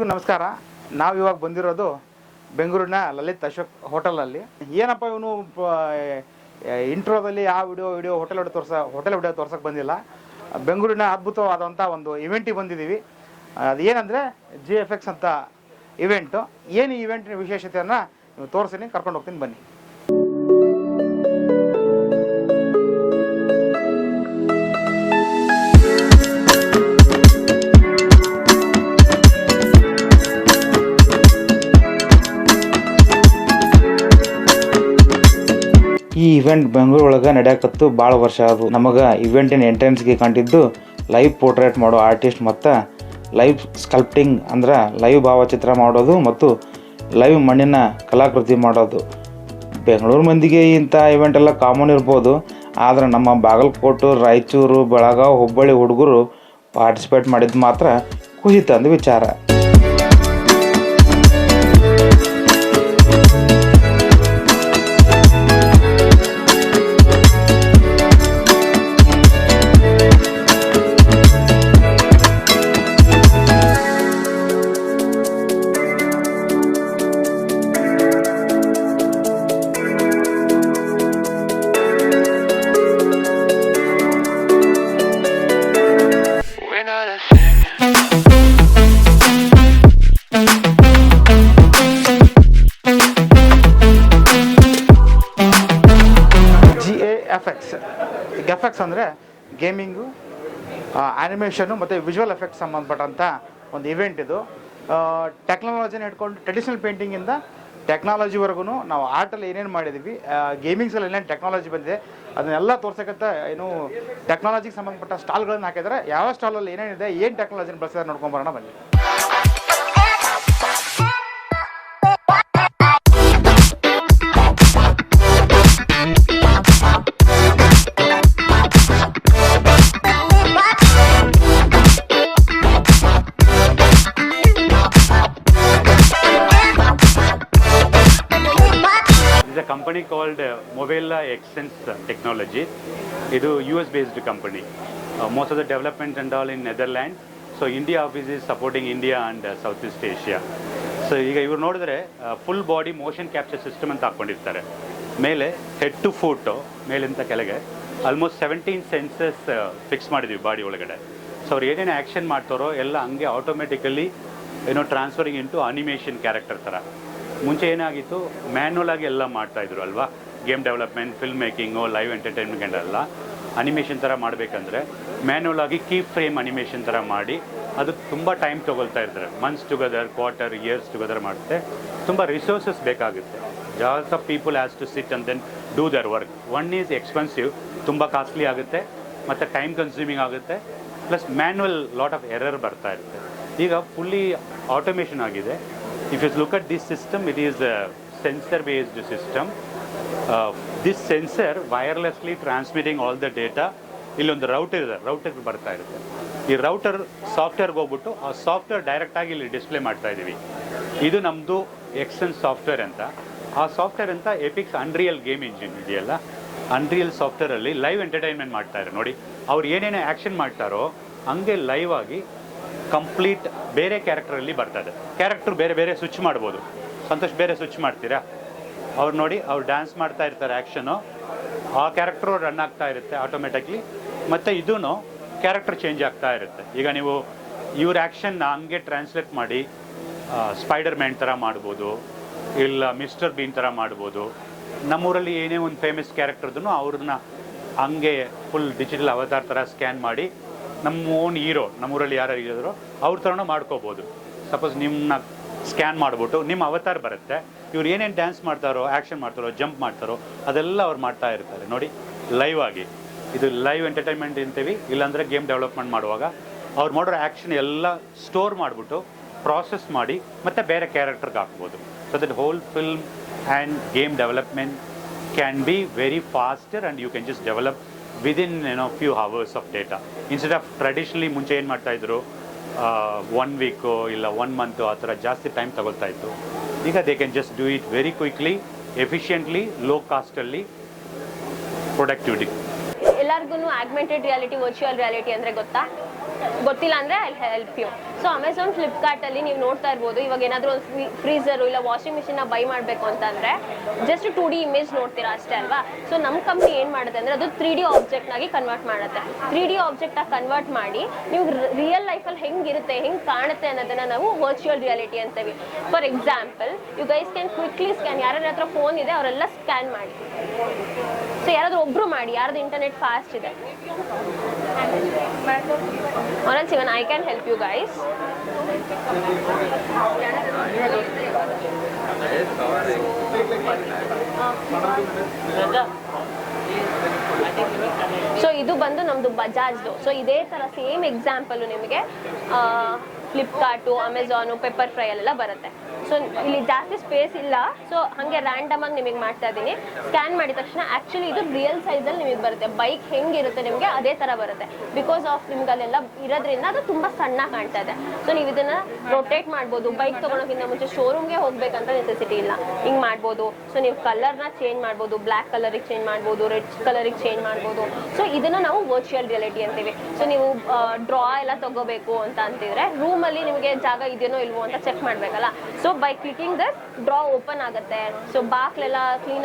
ಎಲ್ರಿಗೂ ನಮಸ್ಕಾರ. ನಾವು ಇವಾಗ ಬಂದಿರೋದು ಬೆಂಗಳೂರಿನ ಲಲಿತ್ ಅಶೋಕ್ ಹೋಟೆಲಲ್ಲಿ. ಏನಪ್ಪ ಇವನು ಇಂಟ್ರೋದಲ್ಲಿ ಆ ವಿಡಿಯೋ ವಿಡಿಯೋ ಹೋಟೆಲ್ ವಿಡಿಯೋ ತೋರ್ಸ, ಹೋಟೆಲ್ ವಿಡಿಯೋ ತೋರ್ಸಕ್ಕೆ ಬಂದಿಲ್ಲ. ಬೆಂಗಳೂರಿನ ಅದ್ಭುತವಾದಂಥ ಒಂದು ಇವೆಂಟಿಗೆ ಬಂದಿದ್ದೀವಿ. ಅದು ಏನಂದರೆ ಜಿ ಎಫ್ ಎಕ್ಸ್ ಅಂತ ಇವೆಂಟು ಏನು ಇವೆಂಟಿನ ವಿಶೇಷತೆಯನ್ನು ನೀವು ತೋರಿಸ್ತೀನಿ ಕರ್ಕೊಂಡು ಹೋಗ್ತೀನಿ, ಬನ್ನಿ. ಈ ಇವೆಂಟ್ ಬೆಂಗಳೂರು ಒಳಗೆ ನಡೆಯಕತ್ತು ಭಾಳ ವರ್ಷ ಅದು ನಮಗೆ ಇವೆಂಟಿನ ಎಂಟ್ರೆನ್ಸ್ಗೆ ಕಂಡಿದ್ದು ಲೈವ್ ಪೋರ್ಟ್ರೇಟ್ ಮಾಡೋ ಆರ್ಟಿಸ್ಟ್ ಮತ್ತು ಲೈವ್ ಸ್ಕಲ್ಪ್ಟಿಂಗ್ ಅಂದ್ರೆ ಲೈವ್ ಭಾವಚಿತ್ರ ಮಾಡೋದು ಮತ್ತು ಲೈವ್ ಮಣ್ಣಿನ ಕಲಾಕೃತಿ ಮಾಡೋದು. ಬೆಂಗಳೂರು ಮಂದಿಗೆ ಇಂಥ ಇವೆಂಟ್ ಎಲ್ಲ ಕಾಮನ್ ಇರ್ಬೋದು. ಆದರೆ ನಮ್ಮ ಬಾಗಲಕೋಟೆ, ರಾಯಚೂರು, ಬೆಳಗಾವಿ, ಹುಬ್ಬಳ್ಳಿ ಹುಡುಗರು ಪಾರ್ಟಿಸಿಪೇಟ್ ಮಾಡಿದ್ದು ಮಾತ್ರ ಖುಷಿ ತಂದು ವಿಚಾರ. ಜಿ ಎ ಎಫ್ ಎಕ್ಸ್ ಈಗ ಎಫೆಕ್ಟ್ಸ್ ಅಂದರೆ ಗೇಮಿಂಗು ಆ್ಯನಿಮೇಷನು ಮತ್ತು ವಿಜುವಲ್ ಎಫೆಕ್ಟ್ ಸಂಬಂಧಪಟ್ಟಂಥ ಒಂದು ಇವೆಂಟ್ ಇದು ಟೆಕ್ನಾಲಜಿನ ಇಟ್ಕೊಂಡು ಟ್ರೆಡಿಷನಲ್ ಪೇಂಟಿಂಗಿಂದ ಟೆಕ್ನಾಲಜಿವರೆಗೂ ನಾವು ಆರ್ಟಲ್ಲಿ ಏನೇನು ಮಾಡಿದ್ವಿ ಗೇಮಿಂಗ್ಸಲ್ಲಿ ಏನೇನು ಟೆಕ್ನಾಲಜಿ ಬಂದಿದೆ, ಅದನ್ನೆಲ್ಲ ತೋರ್ಸಕ್ಕಂತ ಏನು ಟೆಕ್ನಾಲಜಿಗೆ ಸಂಬಂಧಪಟ್ಟ ಸ್ಟಾಲ್ಗಳನ್ನು ಹಾಕಿದರೆ ಯಾವ ಸ್ಟಾಲಲ್ಲಿ ಏನೇನಿದೆ, ಏನು ಟೆಕ್ನಾಲಜಿನ ಬಳಸಿದ್ರೆ ನೋಡ್ಕೊಂಬರೋಣ ಬನ್ನಿ. Company called uh, Movella technology. ಇದು U S based company most of the development and all in Netherland so India office is supporting India and south east Asia so ಈಗ ಇವ್ರು ನೋಡಿದ್ರೆ full body motion capture system ಅಂತ ಹಾಕ್ಕೊಂಡಿರ್ತಾರೆ ಮೇಲೆ head to foot ಮೇಲಿಂದ ಕೆಳಗೆ almost seventeen sensors fix ಮಾಡಿದ್ವಿ body ಒಳಗಡೆ. ಸೊ ಅವ್ರು ಏನೇನು ಆ್ಯಕ್ಷನ್ ಮಾಡ್ತಾರೋ ಎಲ್ಲ ಹಂಗೆ ಆಟೋಮೆಟಿಕಲಿ ಏನೋ ಟ್ರಾನ್ಸ್ಫರಿಂಗ್ ಇಂಟು ಅನಿಮೇಷನ್ ಕ್ಯಾರೆಕ್ಟರ್ ಥರ ಮುಂಚೆ ಏನಾಗಿತ್ತು? ಮ್ಯಾನ್ಯಲ್ ಆಗಿ ಎಲ್ಲ ಮಾಡ್ತಾ ಇದ್ರು ಅಲ್ವಾ? Game development film making live entertainment ಎಲ್ಲ. ಅನಿಮೇಷನ್ ಥರ ಮಾಡಬೇಕಂದ್ರೆ ಮ್ಯಾನ್ಯಲ್ ಆಗಿ ಕೀ ಫ್ರೇಮ್ ಅನಿಮೇಷನ್ ಥರ ಮಾಡಿ ಅದು ತುಂಬ ಟೈಮ್ ತೊಗೊಳ್ತಾ ಇರ್ತಾರೆ months together quarter years together ಮಾಡುತ್ತೆ ತುಂಬ ರಿಸೋರ್ಸಸ್ ಬೇಕಾಗುತ್ತೆ. ಜಾಸ್ of people has to sit and then do their work one is expensive ತುಂಬ ಕಾಸ್ಟ್ಲಿ ಆಗುತ್ತೆ, ಮತ್ತು ಟೈಮ್ ಕನ್ಸ್ಯೂಮಿಂಗ್ ಆಗುತ್ತೆ plus manual lot of error ಬರ್ತಾ ಇರುತ್ತೆ ಈಗ ಫುಲ್ಲಿ ಆಟೋಮೇಷನ್ ಆಗಿದೆ. If you look at this system it is sensor system. System this sensor wirelessly transmitting all the data ಇಲ್ಲೊಂದು router ಇದೆ ರೌಟರ್ ಬರ್ತಾ ಇರುತ್ತೆ. ಈ ರೌಟರ್ ಸಾಫ್ಟ್ವೇರ್ಗೆ ಹೋಗ್ಬಿಟ್ಟು ಆ ಸಾಫ್ಟ್ವೇರ್ ಡೈರೆಕ್ಟಾಗಿ ಇಲ್ಲಿ ಡಿಸ್ಪ್ಲೇ ಮಾಡ್ತಾ ಇದ್ದೀವಿ ಇದು ನಮ್ಮದು ಎಕ್ಸೆನ್ ಸಾಫ್ಟ್ವೇರ್ ಅಂತ. ಆ ಸಾಫ್ಟ್ವೇರ್ ಅಂತ ಎಪಿಕ್ಸ್ ಅನ್ರಿಯಲ್ ಗೇಮ್ ಇಂಜಿನ್ ಇದೆಯಲ್ಲ? ಅನ್ರಿಯಲ್ ಸಾಫ್ಟ್ವೇರಲ್ಲಿ ಲೈವ್ ಎಂಟರ್ಟೈನ್ಮೆಂಟ್ ಮಾಡ್ತಾರೆ ನೋಡಿ, ಅವ್ರು ಏನೇನು ಆ್ಯಕ್ಷನ್ ಮಾಡ್ತಾರೋ, ಹಂಗೆ ಲೈವ್ ಆಗಿ ಕಂಪ್ಲೀಟ್ ಬೇರೆ ಕ್ಯಾರೆಕ್ಟರಲ್ಲಿ ಬರ್ತದೆ ಕ್ಯಾರೆಕ್ಟರ್ ಬೇರೆ ಬೇರೆ ಸ್ವಿಚ್ ಮಾಡ್ಬೋದು. ಸಂತೋಷ್, ಬೇರೆ ಸ್ವಿಚ್ ಮಾಡ್ತೀರಾ? ಅವ್ರು ನೋಡಿ, ಅವ್ರು ಡ್ಯಾನ್ಸ್ ಮಾಡ್ತಾ ಇರ್ತಾರೆ ಆ್ಯಕ್ಷನು ಆ ಕ್ಯಾರೆಕ್ಟ್ರು ರನ್ ಆಗ್ತಾ ಇರುತ್ತೆ ಆಟೋಮೆಟಿಕ್ಲಿ ಮತ್ತು ಇದೂ ಕ್ಯಾರೆಕ್ಟರ್ ಚೇಂಜ್ ಆಗ್ತಾ ಇರುತ್ತೆ. ಈಗ ನೀವು ಇವ್ರ ಆ್ಯಕ್ಷನ್ನ ಹಂಗೆ ಟ್ರಾನ್ಸ್ಲೇಟ್ ಮಾಡಿ ಸ್ಪೈಡರ್ ಮ್ಯಾನ್ ಥರ ಮಾಡ್ಬೋದು, ಇಲ್ಲ ಮಿಸ್ಟರ್ ಬೀನ್ ಥರ ಮಾಡ್ಬೋದು. ನಮ್ಮೂರಲ್ಲಿ ಏನೇ ಒಂದು ಫೇಮಸ್ ಕ್ಯಾರೆಕ್ಟರ್ದೂ ಅವ್ರನ್ನ ಹಂಗೆ ಫುಲ್ ಡಿಜಿಟಲ್ ಅವತಾರ್ ಥರ ಸ್ಕ್ಯಾನ್ ಮಾಡಿ ನಮ್ಮ ಓನ್ ಹೀರೋ ನಮ್ಮೂರಲ್ಲಿ ಯಾರ್ಯಾರು ಇರೋದ್ರು ಅವ್ರ ಥರನೂ ಮಾಡ್ಕೋಬೋದು. ಸಪೋಸ್ ನಿಮ್ಮನ್ನ ಸ್ಕ್ಯಾನ್ ಮಾಡಿಬಿಟ್ಟು ನಿಮ್ಮ ಅವತಾರ್ ಬರುತ್ತೆ. ಇವ್ರು ಏನೇನು ಡ್ಯಾನ್ಸ್ ಮಾಡ್ತಾರೋ ಆ್ಯಕ್ಷನ್ ಮಾಡ್ತಾರೋ ಜಂಪ್ ಮಾಡ್ತಾರೋ, ಅದೆಲ್ಲ ಅವ್ರು ಮಾಡ್ತಾ ಇರ್ತಾರೆ. ನೋಡಿ ಲೈವ್ ಆಗಿ. ಇದು ಲೈವ್ ಎಂಟರ್ಟೈನ್ಮೆಂಟ್ ಅಂತೀವಿ. ಇಲ್ಲಾಂದರೆ ಗೇಮ್ ಡೆವಲಪ್ಮೆಂಟ್ ಮಾಡುವಾಗ ಅವ್ರು ಮಾಡೋ ಆ್ಯಕ್ಷನ್ ಎಲ್ಲ ಸ್ಟೋರ್ ಮಾಡಿಬಿಟ್ಟು ಪ್ರಾಸೆಸ್ ಮಾಡಿ ಮತ್ತು ಬೇರೆ ಕ್ಯಾರೆಕ್ಟರ್ಗೆ ಹಾಕ್ಬೋದು. So that whole film and game development can be very faster and you can just develop within ಏನೋ few hours of data instead of traditionally ಮುಂಚೆ ಏನು ಮಾಡ್ತಾಯಿದ್ರು ಒನ್ ವೀಕು ಇಲ್ಲ ಒನ್ ಮಂತು ಆ ಥರ ಜಾಸ್ತಿ ಟೈಮ್ ತಗೊಳ್ತಾ ಇತ್ತು. ಈಗ they can just do it very quickly efficiently low ಕಾಸ್ಟಲ್ಲಿ productivity ಎಲ್ಲರಿಗೂ ಆಗ್ಮೆಂಟೆಡ್ ರಿಯಾಲಿಟಿ ವರ್ಚುವಲ್ ರಿಯಾಲಿಟಿ ಅಂದ್ರೆ ಗೊತ್ತಾ? ಗೊತ್ತಿಲ್ಲ ಅಂದರೆ I help you so Amazon ಫ್ಲಿಪ್ಕಾರ್ಟಲ್ಲಿ ನೀವು ನೋಡ್ತಾ ಇರ್ಬೋದು. ಇವಾಗ ಏನಾದರೂ ಒಂದು ಫ್ರೀಸರು ಇಲ್ಲ ವಾಷಿಂಗ್ ಮಿಷಿನ್ನ ಬೈ ಮಾಡಬೇಕು ಅಂತಂದರೆ ಜಸ್ಟ್ ಟು ಡಿ ಇಮೇಜ್ ನೋಡ್ತೀರಾ ಅಷ್ಟೇ ಅಲ್ವಾ? ಸೊ ನಮ್ಮ ಕಂಪ್ನಿ ಏನು ಮಾಡುತ್ತೆ ಅಂದರೆ ಅದು ತ್ರೀ ಡಿ ಆಬ್ಜೆಕ್ಟ್ನಾಗಿ ಕನ್ವರ್ಟ್ ಮಾಡುತ್ತೆ. ತ್ರೀ ಡಿ ಆಬ್ಜೆಕ್ಟಾಗಿ ಕನ್ವರ್ಟ್ ಮಾಡಿ ನೀವು ರಿಯಲ್ ಲೈಫಲ್ಲಿ ಹೆಂಗಿರುತ್ತೆ, ಹೆಂಗೆ ಕಾಣುತ್ತೆ ಅನ್ನೋದನ್ನ ನಾವು ವರ್ಚುವಲ್ ರಿಯಾಲಿಟಿ ಅಂತೀವಿ. For example you guys can quickly scan ಯಾರ್ಯಾರ ಹತ್ರ ಫೋನ್ ಇದೆ, ಅವರೆಲ್ಲ ಸ್ಕ್ಯಾನ್ ಮಾಡಿ. ಸೊ ಯಾರಾದ್ರೂ ಒಬ್ರು ಮಾಡಿ, ಯಾರ್ದು ಇಂಟರ್ನೆಟ್ ಫಾಸ್ಟ್ ಇದೆ? or else even I can help you guys. Uh, so ಇದು ಬಂದು ನಮ್ದು ಬಜಾಜ್ದು ಸೊ ಇದೇ ತರ ಸೇಮ್ ಎಕ್ಸಾಂಪಲ್ ನಿಮಗೆ ಫ್ಲಿಪ್ಕಾರ್ಟು ಅಮೆಝಾನು ಪೆಪ್ಪರ್ ಫ್ರೈ ಅಲ್ಲೆಲ್ಲ ಬರುತ್ತೆ. ಸೊ ಇಲ್ಲಿ ಜಾಸ್ತಿ ಸ್ಪೇಸ್ ಇಲ್ಲ. ಸೊ ಹಂಗೆ ರ್ಯಾಂಡಮ್ ಆಗಿ ನಿಮಗೆ ಮಾಡ್ತಾ ಇದ್ದೀನಿ ಸ್ಕ್ಯಾನ್ ಮಾಡಿದ ತಕ್ಷಣ ಆಕ್ಚುಲಿ ಇದು ರಿಯಲ್ ಸೈಜಲ್ಲಿ ನಿಮಗೆ ಬರುತ್ತೆ. ಬೈಕ್ ಹೆಂಗಿರುತ್ತೆ ನಿಮಗೆ ಅದೇ ತರ ಬರುತ್ತೆ. ಬಿಕಾಸ್ ಆಫ್ ನಿಮ್ಗೆ ಅಲ್ಲೆಲ್ಲ ಇರೋದ್ರಿಂದ ಅದು ತುಂಬಾ ಸಣ್ಣ ಕಾಣ್ತಾ ಇದೆ. ಸೊ ನೀವು ಇದನ್ನ ರೊಟೇಟ್ ಮಾಡ್ಬೋದು. ಬೈಕ್ ತಗೊಳೋಕ್ಕಿಂತ ಮುಂಚೆ ಶೋರೂಮ್ಗೆ ಹೋಗ್ಬೇಕಂತ ನೆಸೆಸಿಟಿ ಇಲ್ಲ. ಹಿಂಗ್ ಮಾಡ್ಬೋದು. ಸೊ ನೀವು ಕಲರ್ನ ಚೇಂಜ್ ಮಾಡ್ಬೋದು. ಬ್ಲ್ಯಾಕ್ ಕಲರಿಗೆ ಚೇಂಜ್ ಮಾಡ್ಬೋದು. ರೆಡ್ ಕಲರಿಗೆ ಚೇಂಜ್ ಮಾಡ್ಬೋದು. ಸೊ ಇದನ್ನ ನಾವು ವರ್ಚುವಲ್ ರಿಯಾಲಿಟಿ ಅಂತೀವಿ. ಸೊ ನೀವು ಡ್ರಾ ಎಲ್ಲ ತಗೋಬೇಕು ಅಂತ ಅಂತಿದ್ರೆ ರೂಮಲ್ಲಿ ನಿಮಗೆ ಜಾಗ ಇದೆಯೋ ಇಲ್ವೋ ಅಂತ ಚೆಕ್ ಮಾಡ್ಬೇಕಲ್ಲ. So by clicking that drawer open ಆಗುತ್ತೆ. ಸೊ ಬಾಕ್ಲೆಲ್ಲ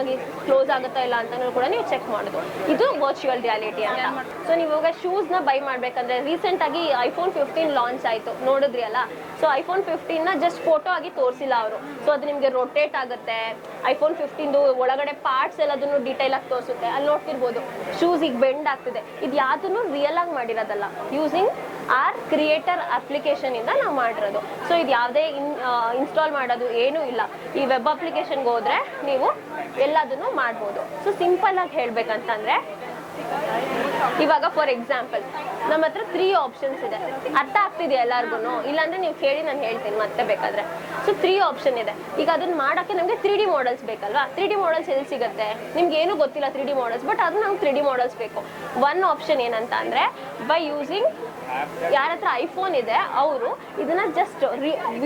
ಆಗಿ ಕ್ಲೋಸ್ ಆಗುತ್ತಾ ಇಲ್ಲ ಅಂತ ಕೂಡ ನೀವು ಚೆಕ್ ಮಾಡೋದು. ಇದು ವರ್ಚುವಲ್ ರಿಯಾಲಿಟಿ ಅಂತ. ಸೊ ನೀವು ಇವಾಗ ನ ಬೈ ಮಾಡ್ಬೇಕಂದ್ರೆ ರೀಸೆಂಟ್ ಆಗಿ ಐಫೋನ್ ಫಿಫ್ಟೀನ್ ಲಾಂಚ್ ಆಯ್ತು. ನೋಡಿದ್ರಿ ಅಲ್ಲ? ಸೊ ಐಫೋನ್ ಫಿಫ್ಟೀನ್ನ ಜಸ್ಟ್ ಫೋಟೋ ಆಗಿ ತೋರಿಸಿಲ್ಲ ಅವರು. ಸೊ ಅದು ನಿಮಗೆ ರೊಟೇಟ್ ಆಗುತ್ತೆ. ಐಫೋನ್ ಫಿಫ್ಟೀನ್ದು ಒಳಗಡೆ ಪಾರ್ಟ್ಸ್ ಎಲ್ಲದನ್ನು ಡೀಟೈಲ್ ಆಗಿ ತೋರಿಸುತ್ತೆ. ಅಲ್ಲಿ ನೋಡ್ತಿರ್ಬೋದು. ಶೂಸ್ ಈಗ ಬೆಂಡ್ ಆಗ್ತಿದೆ. ಇದು ಯಾವ್ದು ರಿಯಲ್ ಆಗಿ ಮಾಡಿರೋದಲ್ಲ. ಯೂಸಿಂಗ್ ಆರ್ ಕ್ರಿಯೇಟರ್ ಅಪ್ಲಿಕೇಶನ್ ಇಂದ ನಾವು ಮಾಡಿರೋದು. ಸೊ ಇದು ಯಾವುದೇ ಇನ್ ಇನ್ಸ್ಟಾಲ್ ಮಾಡೋದು ಏನೂ ಇಲ್ಲ. ಈ ವೆಬ್ ಅಪ್ಲಿಕೇಶನ್ಗೆ ಹೋದ್ರೆ ನೀವು ಎಲ್ಲದನ್ನು ಮಾಡ್ಬೋದು. ಸೊ ಸಿಂಪಲ್ ಆಗಿ ಹೇಳ್ಬೇಕಂತಂದ್ರೆ ಇವಾಗ ಫಾರ್ ಎಕ್ಸಾಂಪಲ್ ನಮ್ಮ ಹತ್ರ ತ್ರೀ ಆಪ್ಷನ್ಸ್ ಇದೆ. ಅರ್ಥ ಆಗ್ತಿದೆ ಎಲ್ಲಾರ್ಗು ಇಲ್ಲಾಂದ್ರೆ ನೀವು ಕೇಳಿ, ನಾನು ಹೇಳ್ತೀನಿ ಮತ್ತೆ ಬೇಕಾದ್ರೆ. ಸೊ ತ್ರೀ ಆಪ್ಷನ್ ಇದೆ. ಈಗ ಅದನ್ನ ಮಾಡಕ್ಕೆ ನಮಗೆ ತ್ರೀ ಡಿ ಮಾಡಲ್ಸ್ ಬೇಕಲ್ವಾ? ತ್ರೀ ಡಿ ಮಾಡಲ್ಸ್ ಎಲ್ಲಿ ಸಿಗುತ್ತೆ? ನಿಮ್ಗೆ ಏನು ಗೊತ್ತಿಲ್ಲ ತ್ರೀ ಡಿ ಮಾಡಲ್ಸ್ ಬಟ್ ಅದು ನಮ್ಗೆ ತ್ರೀ ಡಿ ಮಾಡಲ್ಸ್ ಬೇಕು. ಒನ್ ಆಪ್ಷನ್ ಏನಂತ ಅಂದ್ರೆ ಬೈ ಯೂಸಿಂಗ್ ಯಾರ ಹತ್ರ ಐಫೋನ್ ಇದೆ, ಅವರು ಇದನ್ನ ಜಸ್ಟ್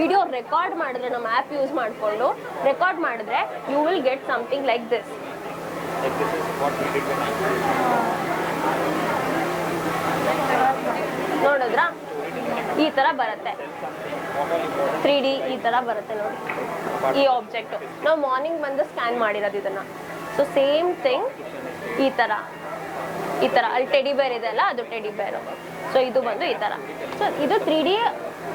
ವಿಡಿಯೋ ರೆಕಾರ್ಡ್ ಮಾಡಿದ್ರೆ, ನಮ್ಮ ಆ್ಯಪ್ ಯೂಸ್ ಮಾಡಿಕೊಂಡು ರೆಕಾರ್ಡ್ ಮಾಡಿದ್ರೆ you will get something like this ನೋಡಿದ್ರಾ? ಈ ತರ ಬರುತ್ತೆ. ತ್ರೀ ಡಿ ಈ ತರ ಬರುತ್ತೆ ನೋಡಿ. ಈ ಆಬ್ಜೆಕ್ಟ್ ನಾವು ಮಾರ್ನಿಂಗ್ ಬಂದು ಸ್ಕ್ಯಾನ್ ಮಾಡಿರೋದು ಇದನ್ನ. ಸೊ ಸೇಮ್ ಥಿಂಗ್ ಈ ತರ. ಈ ತರ. ಅಲ್ಲಿ ಟೆಡಿ ಬೇರ್ ಇದೆ ಅಲ್ಲ, ಅದು ಟೆಡಿ ಬೇರ್ ಸೊ ಇದು ಬಂದು ಈ ತರ. ಸೊ ಇದು ತ್ರೀ ಡಿ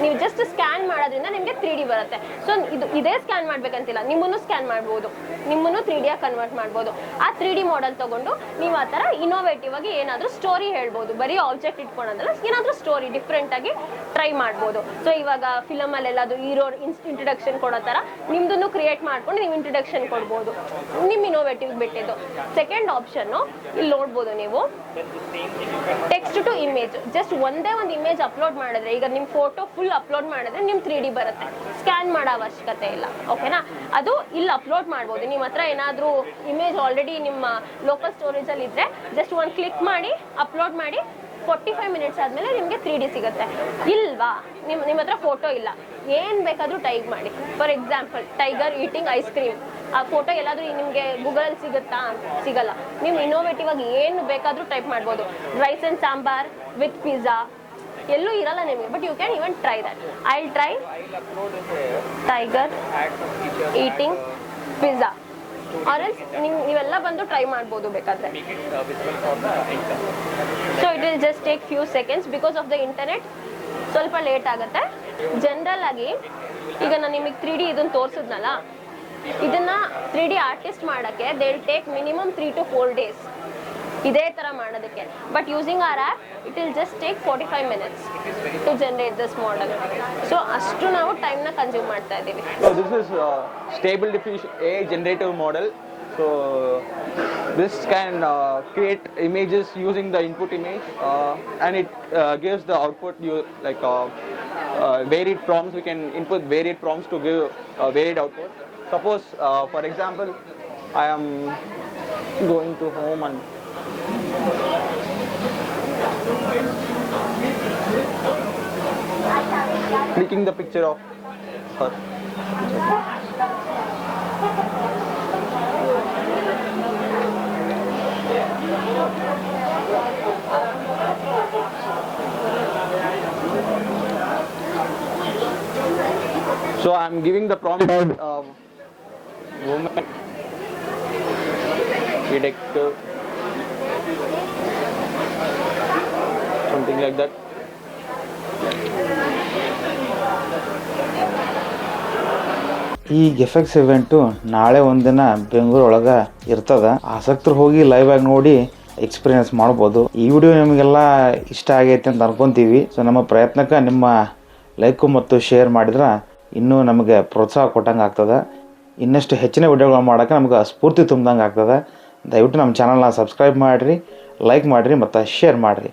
ನೀವು ಜಸ್ಟ್ ಸ್ಕ್ಯಾನ್ ಮಾಡೋದ್ರಿಂದ ನಿಮಗೆ ತ್ರೀ ಡಿ ಬರುತ್ತೆ. ಸೊ ಇದು ಇದೇ ಸ್ಕ್ಯಾನ್ ಮಾಡ್ಬೇಕಂತಿಲ್ಲ, ನಿಮ್ಮನ್ನು ಸ್ಕ್ಯಾನ್ ಮಾಡ್ಬೋದು. ನಿಮ್ಮನ್ನು ತ್ರೀ ಡಿಯಾಗಿ ಕನ್ವರ್ಟ್ ಮಾಡ್ಬೋದು. ಆ ತ್ರೀ ಡಿ ಮಾಡೆಲ್ ತಗೊಂಡು ನೀವು ಆ ಥರ ಇನೋವೇಟಿವ್ ಆಗಿ ಏನಾದರೂ ಸ್ಟೋರಿ ಹೇಳ್ಬೋದು. ಬರೀ ಆಬ್ಜೆಕ್ಟ್ ಇಟ್ಕೊಳೋದಲ್ಲ ಏನಾದರೂ ಸ್ಟೋರಿ ಡಿಫ್ರೆಂಟ್ ಆಗಿ ಟ್ರೈ ಮಾಡ್ಬೋದು. ಸೊ ಇವಾಗ ಫಿಲಂ ಅಲ್ಲಿ ಎಲ್ಲಾದ್ರು ಹೀರೋ ಇಂಟ್ರಡಕ್ಷನ್ ಕೊಡೋ ಥರ ನಿಮ್ದನ್ನು ಕ್ರಿಯೇಟ್ ಮಾಡ್ಕೊಂಡು ನೀವು ಇಂಟ್ರಡಕ್ಷನ್ ಕೊಡ್ಬೋದು. ನಿಮ್ಮ ಇನೋವೇಟಿವ್ ಬಿಟ್ಟಿದ್ದು. ಸೆಕೆಂಡ್ ಆಪ್ಷನ್ನು ಇಲ್ಲಿ ನೋಡ್ಬೋದು ನೀವು. ಟೆಕ್ಸ್ಟ್ ಟು ಇಮೇಜ್ ಜಸ್ಟ್ ಒಂದೇ ಒಂದು ಇಮೇಜ್ ಅಪ್ಲೋಡ್ ಮಾಡಿದ್ರೆ, ಈಗ ನಿಮ್ಮ ಫೋಟೋ ಅಪ್ಲೋಡ್ ಮಾಡಿದ್ರೆ ನಿಮ್ ತ್ರೀ ಡಿ ಬರುತ್ತೆ. ಸ್ಕ್ಯಾನ್ ಮಾಡೋ ಅವಶ್ಯಕತೆ ಇಲ್ಲ. ಓಕೆನಾ ಅದು ಇಲ್ಲಿ ಅಪ್ಲೋಡ್ ಮಾಡ್ಬೋದು. ನಿಮ್ಮ ಹತ್ರ ಏನಾದರೂ ಇಮೇಜ್ ಆಲ್ರೆಡಿ ನಿಮ್ಮ ಲೋಕಲ್ ಸ್ಟೋರೇಜಲ್ಲಿ ಇದ್ದರೆ ಜಸ್ಟ್ ಒಂದು ಕ್ಲಿಕ್ ಮಾಡಿ ಅಪ್ಲೋಡ್ ಮಾಡಿ ಫೋರ್ಟಿ ಫೈವ್ ಮಿನಿಟ್ಸ್ ಆದಮೇಲೆ ನಿಮಗೆ ತ್ರೀ ಡಿ ಸಿಗುತ್ತೆ. ಇಲ್ವಾ? ನಿಮ್ಮ ನಿಮ್ಮ ಹತ್ರ ಫೋಟೋ ಇಲ್ಲ. ಏನು ಬೇಕಾದರೂ ಟೈಪ್ ಮಾಡಿ. For example tiger eating ice cream ಆ ಫೋಟೋ ಎಲ್ಲಾದರೂ ನಿಮಗೆ ಗೂಗಲಲ್ಲಿ ಸಿಗುತ್ತಾ? ಸಿಗಲ್ಲ. ನೀವು ಇನ್ನೋವೇಟಿವ್ ಆಗಿ ಏನು ಬೇಕಾದರೂ ಟೈಪ್ ಮಾಡ್ಬೋದು. Rice and sambar with pizza ಎಲ್ಲೂ ಇರಲ್ಲ ನಿಮಗೆ but you can even try that I try tiger eating pizza else ನಿಮ್ ನೀವೆಲ್ಲ ಬಂದು ಟ್ರೈ ಮಾಡ್ಬೋದು ಬೇಕಾದ್ರೆ. So it will just take few seconds because of the internet ಸ್ವಲ್ಪ ಲೇಟ್ ಆಗುತ್ತೆ. ಜನರಲ್ ಆಗಿ, ಈಗ ನಾನು ನಿಮಗೆ ತ್ರೀ ಡಿ ಇದನ್ನು ತೋರಿಸಿದ್ನಲ್ಲ, ಇದನ್ನ ತ್ರೀ ಡಿ ಆರ್ಟಿಸ್ಟ್ ಮಾಡೋಕ್ಕೆ they will take minimum three to four days ಇದೇ ಥರ ಮಾಡೋದಕ್ಕೆ but using our app it will just take forty five minutes to generate this model so ಅಷ್ಟು ನಾವು ಟೈಮ್ನ ಕನ್ಸ್ಯೂಮ್ ಮಾಡ್ತಾ ಇದ್ದೀವಿ So this is uh, stable diffusion AI generative model. So this can uh, create images using the input image, uh, and it uh, gives the output you like uh, uh, varied prompts. We can input varied prompts to give uh, varied output. Suppose, uh, for example, I am going to home and Clicking the picture of her. So I am giving the prompt uh, woman detective. Something like that. ಈ effects event ನಾಳೆ ಒಂದಿನ ಬೆಂಗಳೂರು ಒಳಗೆ ಇರ್ತದ. ಆಸಕ್ತರು ಹೋಗಿ live ಆಗಿ ನೋಡಿ experience ಮಾಡ್ಬೋದು. ಈ ವಿಡಿಯೋ ನಿಮಗೆಲ್ಲ ಇಷ್ಟ ಆಗೈತೆ ಅಂತ ಅನ್ಕೊತೀವಿ. ಸೊ ನಮ್ಮ ಪ್ರಯತ್ನಕ್ಕೆ ನಿಮ್ಮ ಲೈಕು ಮತ್ತು ಶೇರ್ ಮಾಡಿದ್ರೆ ಇನ್ನೂ ನಮಗೆ ಪ್ರೋತ್ಸಾಹ ಕೊಟ್ಟಂಗೆ ಆಗ್ತದೆ. ಇನ್ನಷ್ಟು ಹೆಚ್ಚಿನ ವಿಡಿಯೋಗಳು ಮಾಡೋಕ್ಕೆ ನಮ್ಗೆ ಸ್ಫೂರ್ತಿ ತುಂಬ್ದಂಗೆ ಆಗ್ತದೆ. ದಯವಿಟ್ಟು ನಮ್ಮ ಚಾನಲ್ನ ಸಬ್ಸ್ಕ್ರೈಬ್ ಮಾಡಿರಿ ಲೈಕ್ ಮಾಡಿರಿ, ಮತ್ತು ಶೇರ್ ಮಾಡಿರಿ.